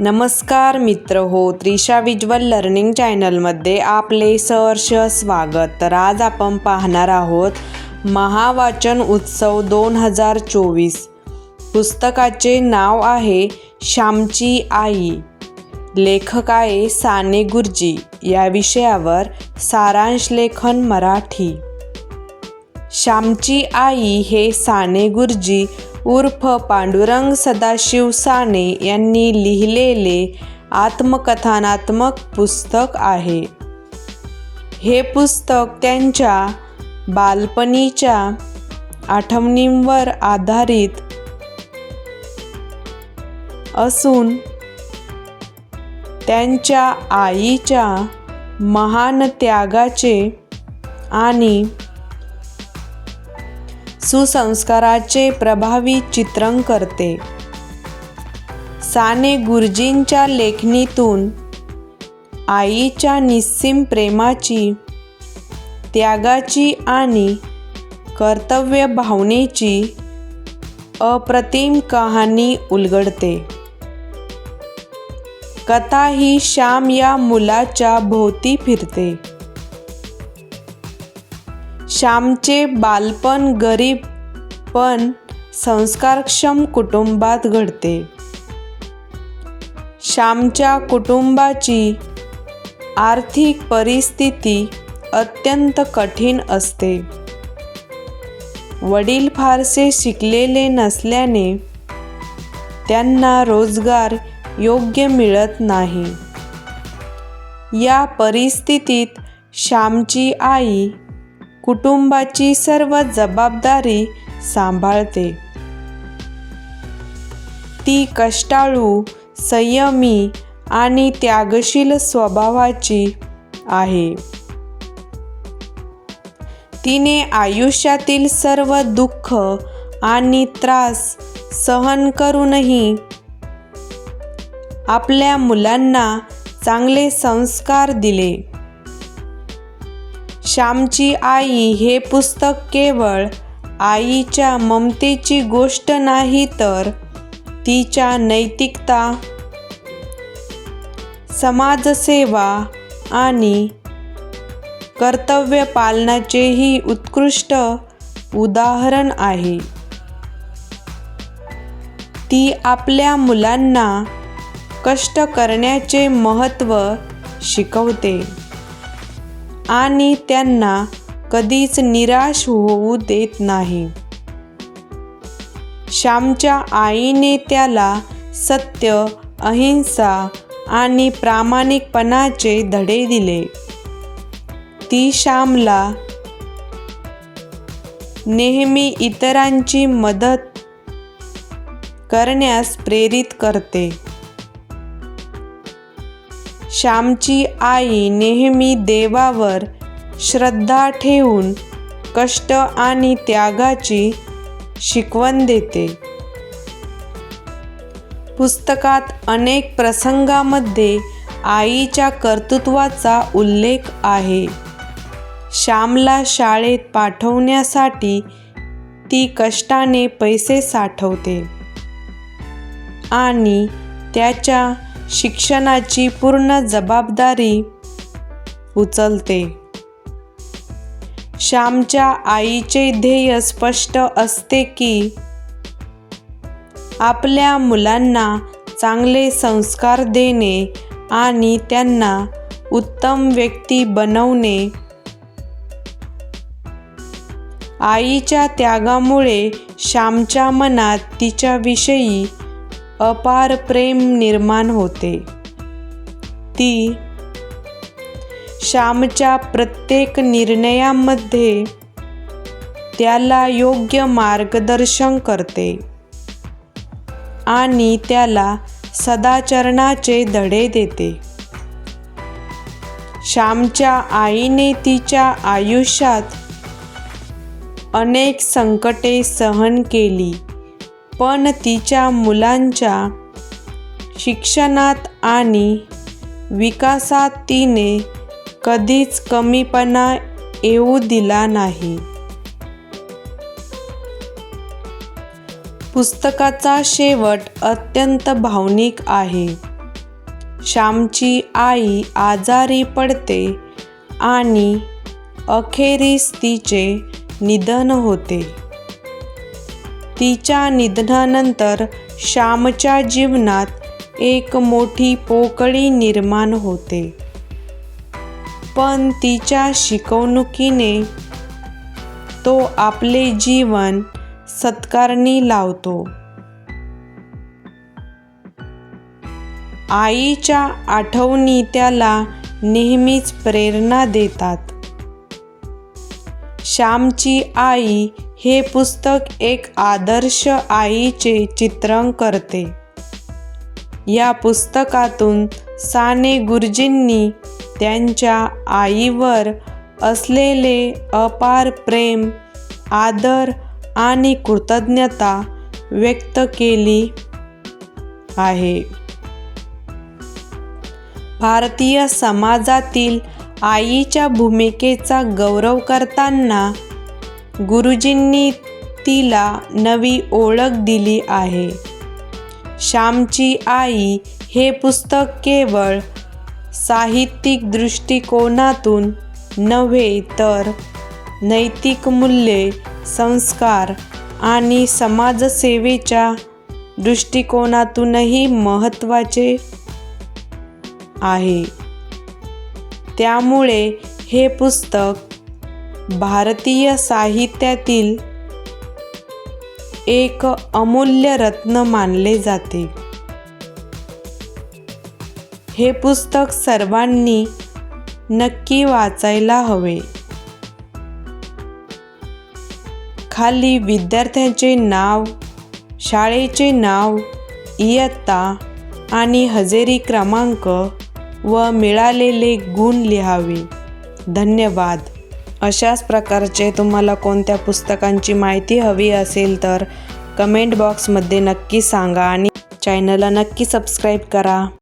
नमस्कार मित्र हो त्रिशा विज्वल लर्निंग चॅनलमध्ये आपले सहर्ष स्वागत. तर आज आपण पाहणार आहोत महावाचन उत्सव दोन हजार चोवीस. पुस्तकाचे नाव आहे श्यामची आई. लेखक आहे साने गुरुजी. या विषयावर सारांश लेखन मराठी. श्यामची आई हे साने गुरुजी उर्फ पांडुरंग सदाशिव साने यांनी लिहिलेले आत्मकथनात्मक पुस्तक आहे. हे पुस्तक त्यांच्या बालपणीच्या आठवणींवर आधारित असून त्यांच्या आईच्या महान त्यागाचे आणि सुसंस्काराचे प्रभावी चित्रण करते. साने गुरुजींच्या लेखणीतून आईच्या निस्सीम प्रेमाची त्यागाची आणि कर्तव्य भावनेची अप्रतिम कहाणी उलगडते. कथा ही श्याम या मुलाच्या भोवती फिरते. श्यामचे बालपण गरीब पण संस्कारक्षम कुटुंबात घडते. श्यामच्या कुटुंबाची आर्थिक परिस्थिती अत्यंत कठीण असते. वडील फारसे शिकलेले नसल्याने त्यांना रोजगार योग्य मिळत नाही. या परिस्थितीत श्यामची आई कुटुंबाची सर्व जबाबदारी सांभाळते. ती कष्टाळू संयमी आणि त्यागशील स्वभावाची आहे. तिने आयुष्यातील सर्व दुःख आणि त्रास सहन करूनही आपल्या मुलांना चांगले संस्कार दिले. श्यामची आई हे पुस्तक केवळ आईच्या ममतेची गोष्ट नाही तर तिच्या नैतिकता समाजसेवा आणि कर्तव्य पालनाचेही उत्कृष्ट उदाहरण आहे. ती आपल्या मुलांना कष्ट करण्याचे महत्त्व शिकवते. आणि त्यांना कधीच निराश होऊ देत नाही. श्यामच्या आईने त्याला सत्य अहिंसा आणि प्रामाणिकपणाचे धडे दिले. ती श्यामला नेहमी इतरांची मदत करण्यास प्रेरित करते. श्यामची आई नेहमी देवावर श्रद्धा ठेवून कष्ट आणि त्यागाची शिकवण देते. पुस्तकात अनेक प्रसंगामध्ये आईच्या कर्तृत्वाचा उल्लेख आहे. श्यामला शाळेत पाठवण्यासाठी ती कष्टाने पैसे साठवते आणि त्याच्या शिक्षणाची पूर्ण जबाबदारी उचलते. श्यामच्या आईचे ध्येय स्पष्ट असते की आपल्या मुलांना चांगले संस्कार देणे आणि त्यांना उत्तम व्यक्ती बनवणे आईच्या त्यागामुळे श्यामच्या मनात तिच्याविषयी अपार प्रेम निर्माण होते. ती श्यामच्या प्रत्येक निर्णयामध्ये त्याला योग्य मार्गदर्शन करते आणि त्याला सदाचरणाचे धडे देते. श्यामच्या आईने तिच्या आयुष्यात अनेक संकटे सहन केली. पण तिच्या मुलांच्या शिक्षणात आणि विकासात तिने कधीच कमीपणा येऊ दिला नाही. पुस्तकाचा शेवट अत्यंत भावनिक आहे. श्यामची आई आजारी पडते आणि अखेरीस तिचे निधन होते. तिच्या निधनानंतर श्यामच्या जीवनात एक मोठी पोकळी निर्माण होते. पण तिच्या शिकवणुकीने तो आपले जीवन सत्कारणी लावतो. आईच्या आठवणी त्याला नेहमीच प्रेरणा देतात. श्यामची आई हे पुस्तक एक आदर्श आईचे चित्रण करते. या पुस्तकातून साने गुरुजींनी त्यांच्या आईवर असलेले अपार प्रेम आदर आणि कृतज्ञता व्यक्त केली आहे. भारतीय समाजातील आईच्या भूमिकेचा गौरव करताना गुरुजींनी तिला नवी ओळख दिली आहे. श्यामची आई हे पुस्तक केवळ साहित्यिक दृष्टिकोनातून नव्हे तर नैतिक मूल्ये संस्कार आणि समाजसेवेच्या दृष्टिकोनातूनही महत्त्वाचे आहे. त्यामुळे हे पुस्तक भारतीय साहित्यातील एक अमूल्य रत्न मानले जाते. हे पुस्तक सर्वांनी नक्की वाचायला हवे. खाली विद्यार्थ्यांचे नाव शाळेचे नाव इयत्ता आणि हजेरी क्रमांक व मिळालेले गुण लिहावे. धन्यवाद. अशाच प्रकारचे तुम्हाला कोणत्या पुस्तकांची माहिती हवी असेल तर कमेंट बॉक्समध्ये नक्की सांगा आणि चॅनलला नक्की सबस्क्राईब करा.